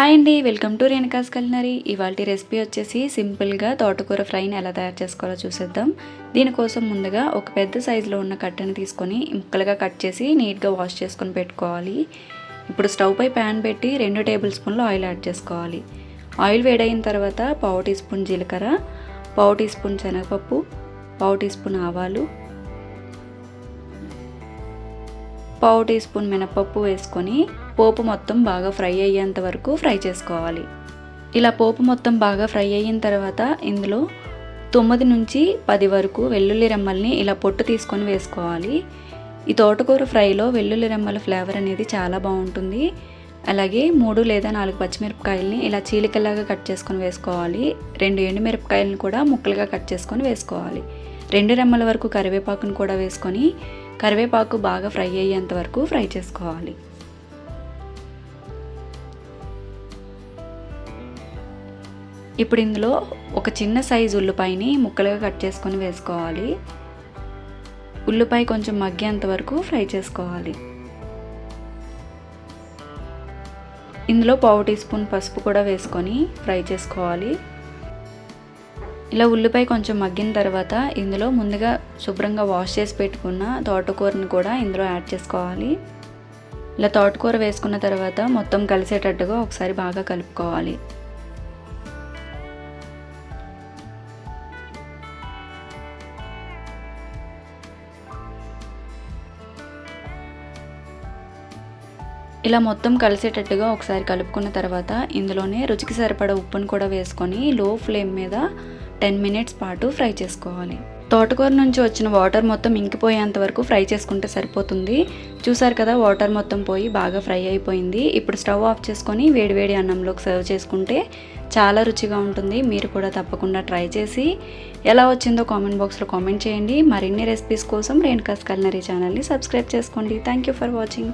Hi అండి welcome to Renuka's culinary. ఇవాళ recipe వచ్చేసి సింపుల్గా తోటకూర ఫ్రైని ఎలా తయారు చేసుకోవాలో చూసేద్దాం. దీనికోసం ముందుగా ఒక పెద్ద సైజులో ఉన్న కట్టెని తీసుకొని ముక్కలుగా కట్ చేసి నీట్గా వాష్ చేసుకొని పెట్టుకోవాలి. ఇప్పుడు స్టవ్ పై ప్యాన్ పెట్టి రెండు టేబుల్ స్పూన్లు ఆయిల్ యాడ్ చేసుకోవాలి. ఆయిల్ వేడైన తర్వాత పావు టీ స్పూన్ జీలకర్ర పావు టీ స్పూన్ శనగపప్పు పావు టీ స్పూన్ ఆవాలు పావు టీ స్పూన్ మినపప్పు వేసుకొని పోపు మొత్తం బాగా ఫ్రై అయ్యేంత వరకు ఫ్రై చేసుకోవాలి. ఇలా పోపు మొత్తం బాగా ఫ్రై అయిన తర్వాత ఇందులో తొమ్మిది నుంచి పది వరకు వెల్లుల్లి రెమ్మల్ని ఇలా పొట్టు తీసుకొని వేసుకోవాలి. ఈ తోటకూర ఫ్రైలో వెల్లుల్లి రెమ్మల ఫ్లేవర్ అనేది చాలా బాగుంటుంది. అలాగే మూడు లేదా నాలుగు పచ్చిమిరపకాయలని ఇలా చీలికలాగా కట్ చేసుకొని వేసుకోవాలి. రెండు ఎండుమిరపకాయలను కూడా ముక్కలుగా కట్ చేసుకొని వేసుకోవాలి. రెండు రెమ్మల వరకు కరివేపాకును కూడా వేసుకొని కరివేపాకు బాగా ఫ్రై అయ్యేంత వరకు ఫ్రై చేసుకోవాలి. ఇప్పుడు ఇందులో ఒక చిన్న సైజు ఉల్లిపాయని ముక్కలుగా కట్ చేసుకొని వేసుకోవాలి. ఉల్లిపాయ కొంచెం మగ్గేంత వరకు ఫ్రై చేసుకోవాలి. ఇందులో పావు టీ స్పూన్ పసుపు కూడా వేసుకొని ఫ్రై చేసుకోవాలి. ఇలా ఉల్లిపాయ కొంచెం మగ్గిన తర్వాత ఇందులో ముందుగా శుభ్రంగా వాష్ చేసి పెట్టుకున్న తోటకూరని కూడా ఇందులో యాడ్ చేసుకోవాలి. ఇలా తోటకూర వేసుకున్న తర్వాత మొత్తం కలిసేటట్టుగా ఒకసారి బాగా కలుపుకోవాలి. ఇలా మొత్తం కలిసేటట్టుగా ఒకసారి కలుపుకున్న తర్వాత ఇందులోనే రుచికి సరిపడ ఉప్పును కూడా వేసుకొని లో ఫ్లేమ్ మీద టెన్ మినిట్స్ పాటు ఫ్రై చేసుకోవాలి. తోటకూర నుంచి వచ్చిన వాటర్ మొత్తం ఇంకిపోయేంత వరకు ఫ్రై చేసుకుంటే సరిపోతుంది. చూసారు కదా వాటర్ మొత్తం పోయి బాగా ఫ్రై అయిపోయింది. ఇప్పుడు స్టవ్ ఆఫ్ చేసుకొని వేడివేడి అన్నంలోకి సర్వ్ చేసుకుంటే చాలా రుచిగా ఉంటుంది. మీరు కూడా తప్పకుండా ట్రై చేసి ఎలా వచ్చిందో కామెంట్ బాక్స్లో కామెంట్ చేయండి. మరిన్ని రెసిపీస్ కోసం రేణుకాస్ కల్నరీ ఛానల్ని సబ్స్క్రైబ్ చేసుకోండి. Thank you for watching